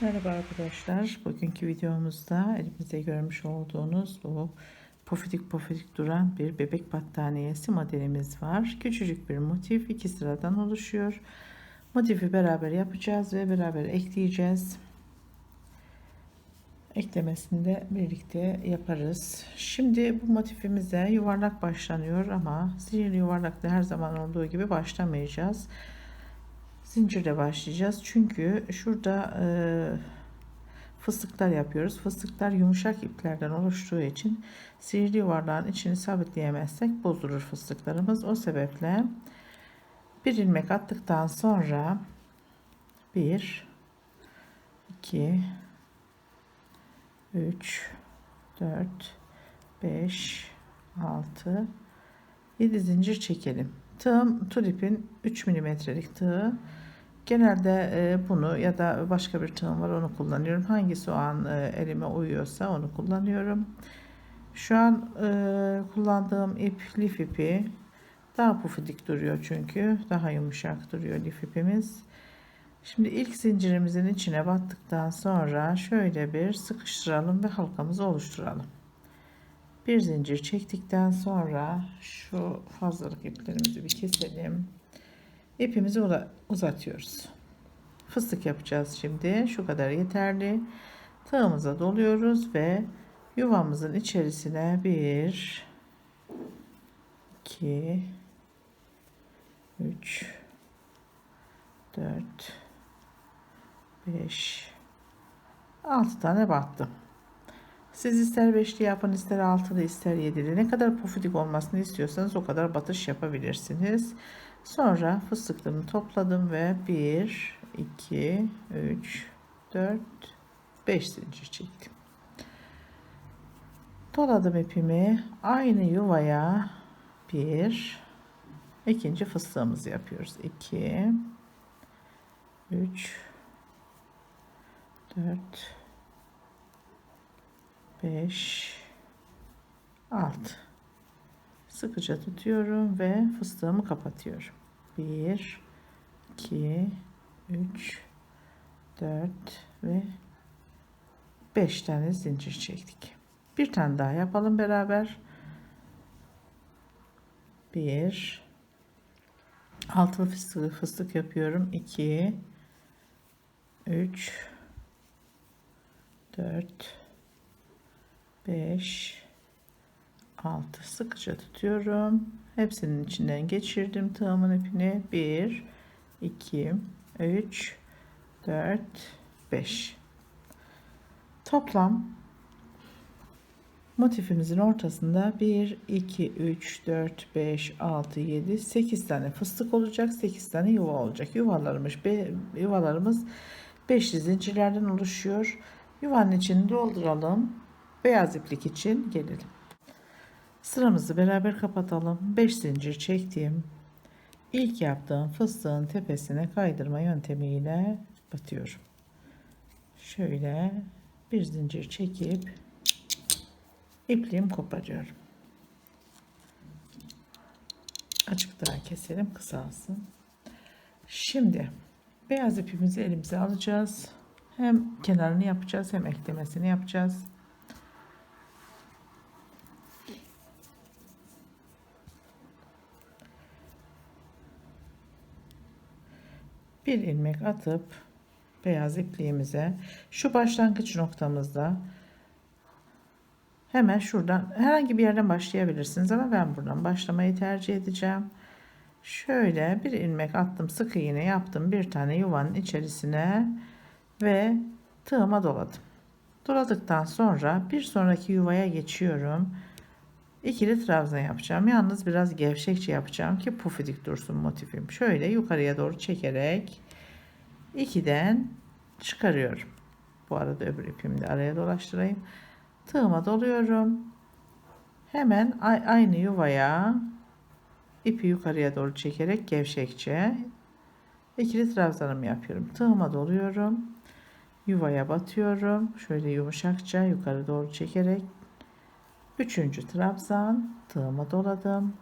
Merhaba arkadaşlar. Bugünkü videomuzda elimizde görmüş olduğunuz bu pofidik pofidik duran bir bebek battaniyesi modelimiz var. Küçücük bir motif iki sıradan oluşuyor. Motifi beraber yapacağız ve beraber ekleyeceğiz. Eklemesini de birlikte yaparız. Şimdi bu motifimize yuvarlak başlanıyor ama sihirli yuvarlakta her zaman olduğu gibi başlamayacağız zincirle başlayacağız. Çünkü şurada e, fıstıklar yapıyoruz. Fıstıklar yumuşak iplerden oluştuğu için sihirli yuvarlağın içini sabitleyemezsek bozulur fıstıklarımız. O sebeple bir ilmek attıktan sonra 1 2 3 4 5 6 7 zincir çekelim. Tığım tulipin 3 milimetrelik tığı. Genelde e, bunu ya da başka bir tığım var onu kullanıyorum. Hangisi o an e, elime uyuyorsa onu kullanıyorum. Şu an e, kullandığım ip lif ipi daha pufidik duruyor çünkü daha yumuşak duruyor lif ipimiz. Şimdi ilk zincirimizin içine battıktan sonra şöyle bir sıkıştıralım ve halkamızı oluşturalım. Bir zincir çektikten sonra şu fazlalık iplerimizi bir keselim. İpimizi uzatıyoruz. Fıstık yapacağız şimdi. Şu kadar yeterli. Tığımıza doluyoruz ve yuvamızın içerisine 1 2 3 4 5 6 tane battım. Siz ister beşli yapın, ister altılı, ister yedili. Ne kadar pufidik olmasını istiyorsanız o kadar batış yapabilirsiniz. Sonra fıstıklarımı topladım ve 1, 2, 3, 4, 5 zincir çektim. Doladım ipimi. Aynı yuvaya bir, ikinci fıstığımızı yapıyoruz. 2, 3, 4, 5 6 sıkıca tutuyorum ve fıstığımı kapatıyorum 1 2 3 4 ve 5 tane zincir çektik. Bir tane daha yapalım beraber. 1 altılı fıstık, fıstık yapıyorum. 2 3 4 5 6 sıkıca tutuyorum. Hepsinin içinden geçirdim tığımın ipini. 1 2 3 4 5 Toplam motifimizin ortasında 1 2 3 4 5 6 7 8 tane fıstık olacak. 8 tane yuva olacak. Yuvalarımız yuvalarımız 5 zincirlerden oluşuyor. Yuvanın içini dolduralım beyaz iplik için gelelim. Sıramızı beraber kapatalım. 5 zincir çektiğim ilk yaptığım fıstığın tepesine kaydırma yöntemiyle batıyorum. Şöyle bir zincir çekip ipliğimi koparıyorum. Açıktan keselim kısalsın. Şimdi beyaz ipimizi elimize alacağız. Hem kenarını yapacağız hem eklemesini yapacağız. Bir ilmek atıp beyaz ipliğimize şu başlangıç noktamızda hemen şuradan herhangi bir yerden başlayabilirsiniz ama ben buradan başlamayı tercih edeceğim. Şöyle bir ilmek attım sık iğne yaptım bir tane yuvanın içerisine ve tığıma doladım. Doladıktan sonra bir sonraki yuvaya geçiyorum. İkili trabzan yapacağım. Yalnız biraz gevşekçe yapacağım ki pufidik dursun motifim. Şöyle yukarıya doğru çekerek 2'den çıkarıyorum. Bu arada öbür ipimi de araya dolaştırayım. Tığıma doluyorum. Hemen aynı yuvaya ipi yukarıya doğru çekerek gevşekçe ikili trabzanımı yapıyorum. Tığıma doluyorum. Yuvaya batıyorum. Şöyle yumuşakça yukarı doğru çekerek Üçüncü trabzan tığıma doladım.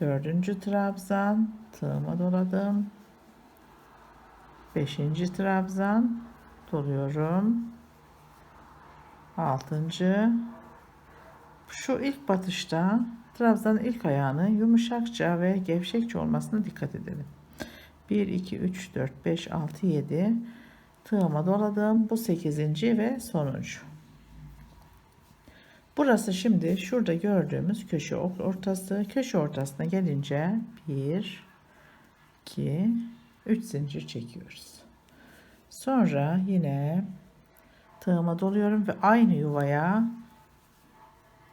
Dördüncü trabzan tığıma doladım. Beşinci trabzan doluyorum. Altıncı. Şu ilk batışta trabzanın ilk ayağını yumuşakça ve gevşekçe olmasına dikkat edelim. 1, 2, 3, 4, 5, 6, 7 tığıma doladım. Bu 8. ve sonuncu. Burası şimdi şurada gördüğümüz köşe ortası. Köşe ortasına gelince 1, 2, 3 zincir çekiyoruz. Sonra yine tığıma doluyorum ve aynı yuvaya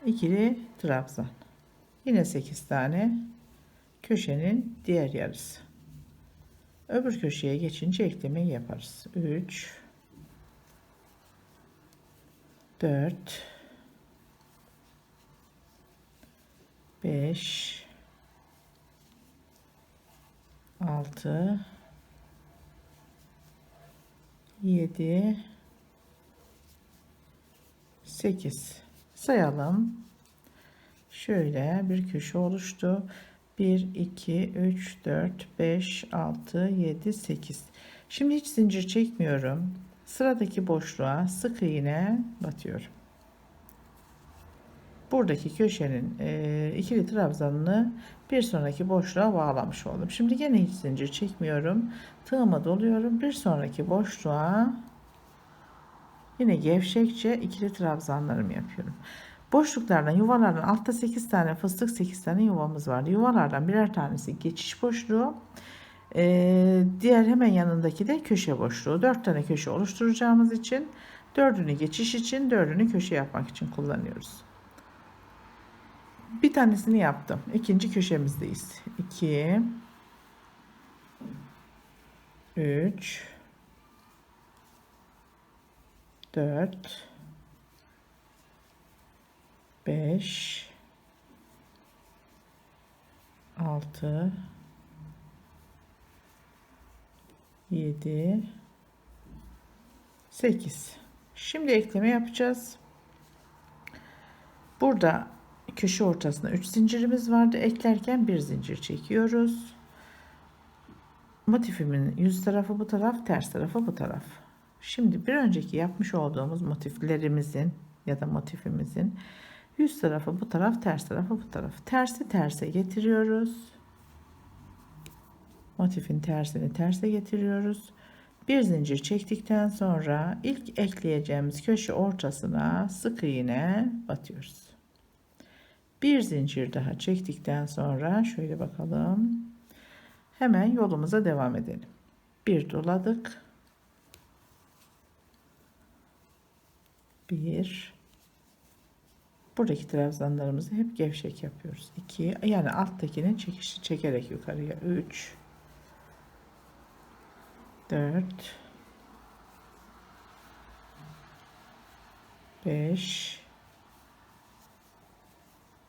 ikili trabzan. Yine 8 tane köşenin diğer yarısı. Öbür köşeye geçince eklemeyi yaparız. 3 4 5 6 7 8 sayalım. Şöyle bir köşe oluştu. 1 2 3 4 5 6 7 8 Şimdi hiç zincir çekmiyorum. Sıradaki boşluğa sık iğne batıyorum. Buradaki köşenin e, ikili trabzanını bir sonraki boşluğa bağlamış oldum. Şimdi yine hiç zincir çekmiyorum. Tığıma doluyorum. Bir sonraki boşluğa yine gevşekçe ikili trabzanlarımı yapıyorum. Boşluklardan yuvalardan altta 8 tane fıstık 8 tane yuvamız vardı. Yuvalardan birer tanesi geçiş boşluğu. Ee, diğer hemen yanındaki de köşe boşluğu. 4 tane köşe oluşturacağımız için dördünü geçiş için dördünü köşe yapmak için kullanıyoruz. Bir tanesini yaptım. İkinci köşemizdeyiz. 2 3 4 5 6 7 8 Şimdi ekleme yapacağız. Burada köşe ortasında 3 zincirimiz vardı. Eklerken bir zincir çekiyoruz. Motifimin yüz tarafı bu taraf, ters tarafı bu taraf. Şimdi bir önceki yapmış olduğumuz motiflerimizin ya da motifimizin Yüz tarafı bu taraf, ters tarafı bu taraf. Tersi terse getiriyoruz. Motifin tersini terse getiriyoruz. Bir zincir çektikten sonra ilk ekleyeceğimiz köşe ortasına sık iğne batıyoruz. Bir zincir daha çektikten sonra şöyle bakalım. Hemen yolumuza devam edelim. Bir doladık. Bir Buradaki trabzanlarımızı hep gevşek yapıyoruz. 2 yani alttakinin çekişi çekerek yukarıya 3 4 5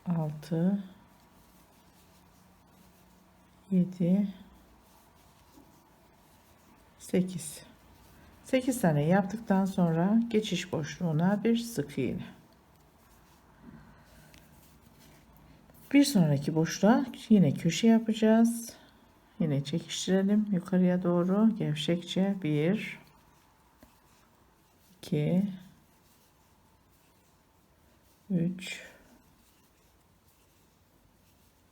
6 7 8 8 tane yaptıktan sonra geçiş boşluğuna bir sık iğne. Bir sonraki boşluğa yine köşe yapacağız. Yine çekiştirelim yukarıya doğru. Gevşekçe 1 2 3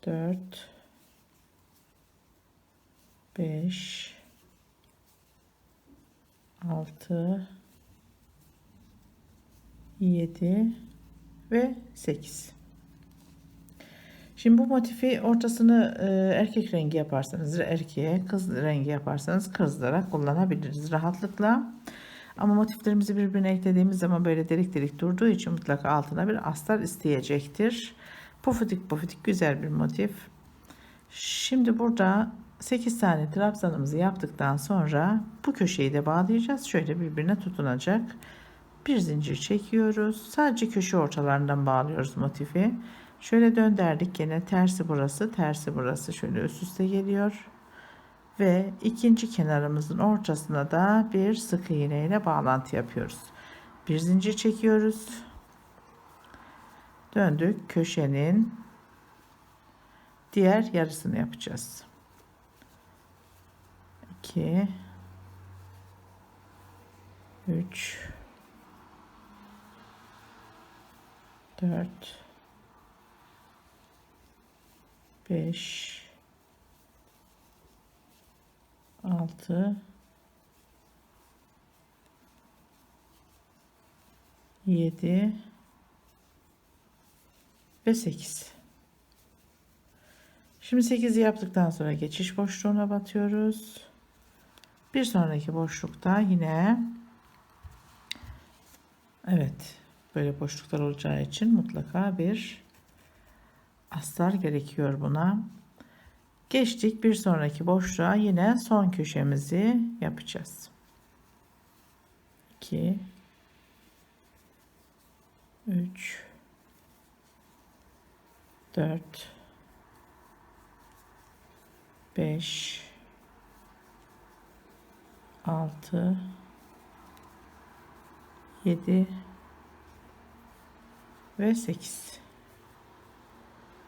4 5 6 7 ve 8 Şimdi bu motifi ortasını e, erkek rengi yaparsanız erkeğe, kız rengi yaparsanız kızlara kullanabiliriz rahatlıkla. Ama motiflerimizi birbirine eklediğimiz zaman böyle delik delik durduğu için mutlaka altına bir astar isteyecektir. Pufidik pufidik güzel bir motif. Şimdi burada 8 tane trabzanımızı yaptıktan sonra bu köşeyi de bağlayacağız. Şöyle birbirine tutunacak. Bir zincir çekiyoruz. Sadece köşe ortalarından bağlıyoruz motifi. Şöyle döndürdük yine tersi burası tersi burası şöyle üst üste geliyor. Ve ikinci kenarımızın ortasına da bir sık iğne ile bağlantı yapıyoruz. Bir zincir çekiyoruz. Döndük köşenin diğer yarısını yapacağız. 2 3 4 5 6 7 ve 8 şimdi 8'i yaptıktan sonra geçiş boşluğuna batıyoruz. Bir sonraki boşlukta yine evet böyle boşluklar olacağı için mutlaka bir astar gerekiyor buna. Geçtik bir sonraki boşluğa yine son köşemizi yapacağız. 2 3 4 5 6 7 ve 8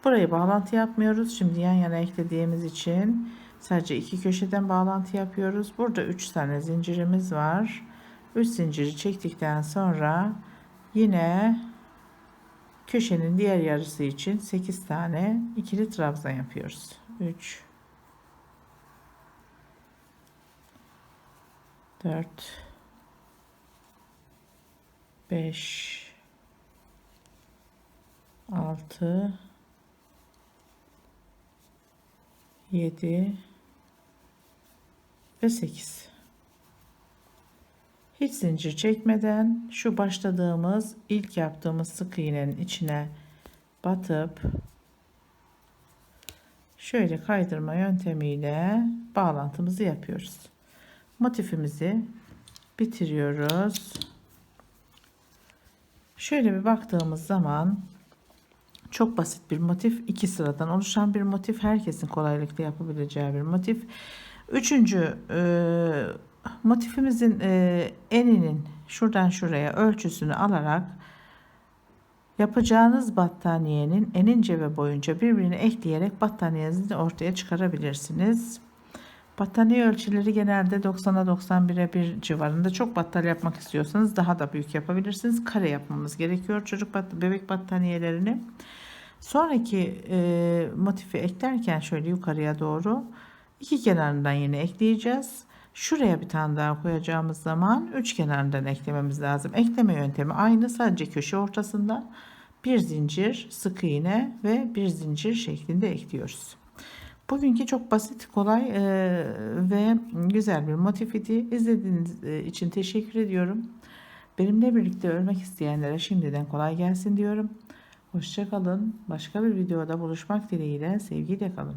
burayı bağlantı yapmıyoruz. Şimdi yan yana eklediğimiz için sadece iki köşeden bağlantı yapıyoruz. Burada 3 tane zincirimiz var. 3 zinciri çektikten sonra yine köşenin diğer yarısı için 8 tane ikili trabzan yapıyoruz. 3 4 5 6 7 ve 8 hiç zincir çekmeden şu başladığımız ilk yaptığımız sık iğnenin içine batıp şöyle kaydırma yöntemiyle bağlantımızı yapıyoruz motifimizi bitiriyoruz. Şöyle bir baktığımız zaman çok basit bir motif. iki sıradan oluşan bir motif. Herkesin kolaylıkla yapabileceği bir motif. Üçüncü e, motifimizin e, eninin şuradan şuraya ölçüsünü alarak yapacağınız battaniyenin enince ve boyunca birbirine ekleyerek battaniyenizi ortaya çıkarabilirsiniz. Battaniye ölçüleri genelde 90'a 91'e 1 civarında. Çok battaniye yapmak istiyorsanız daha da büyük yapabilirsiniz. Kare yapmamız gerekiyor çocuk bat bebek battaniyelerini. Sonraki e, motifi eklerken şöyle yukarıya doğru iki kenarından yine ekleyeceğiz. Şuraya bir tane daha koyacağımız zaman üç kenarından eklememiz lazım. Ekleme yöntemi aynı sadece köşe ortasında bir zincir sık iğne ve bir zincir şeklinde ekliyoruz. Bugünkü çok basit, kolay e, ve güzel bir motif idi. İzlediğiniz e, için teşekkür ediyorum. Benimle birlikte örmek isteyenlere şimdiden kolay gelsin diyorum. Hoşçakalın. Başka bir videoda buluşmak dileğiyle sevgiyle kalın.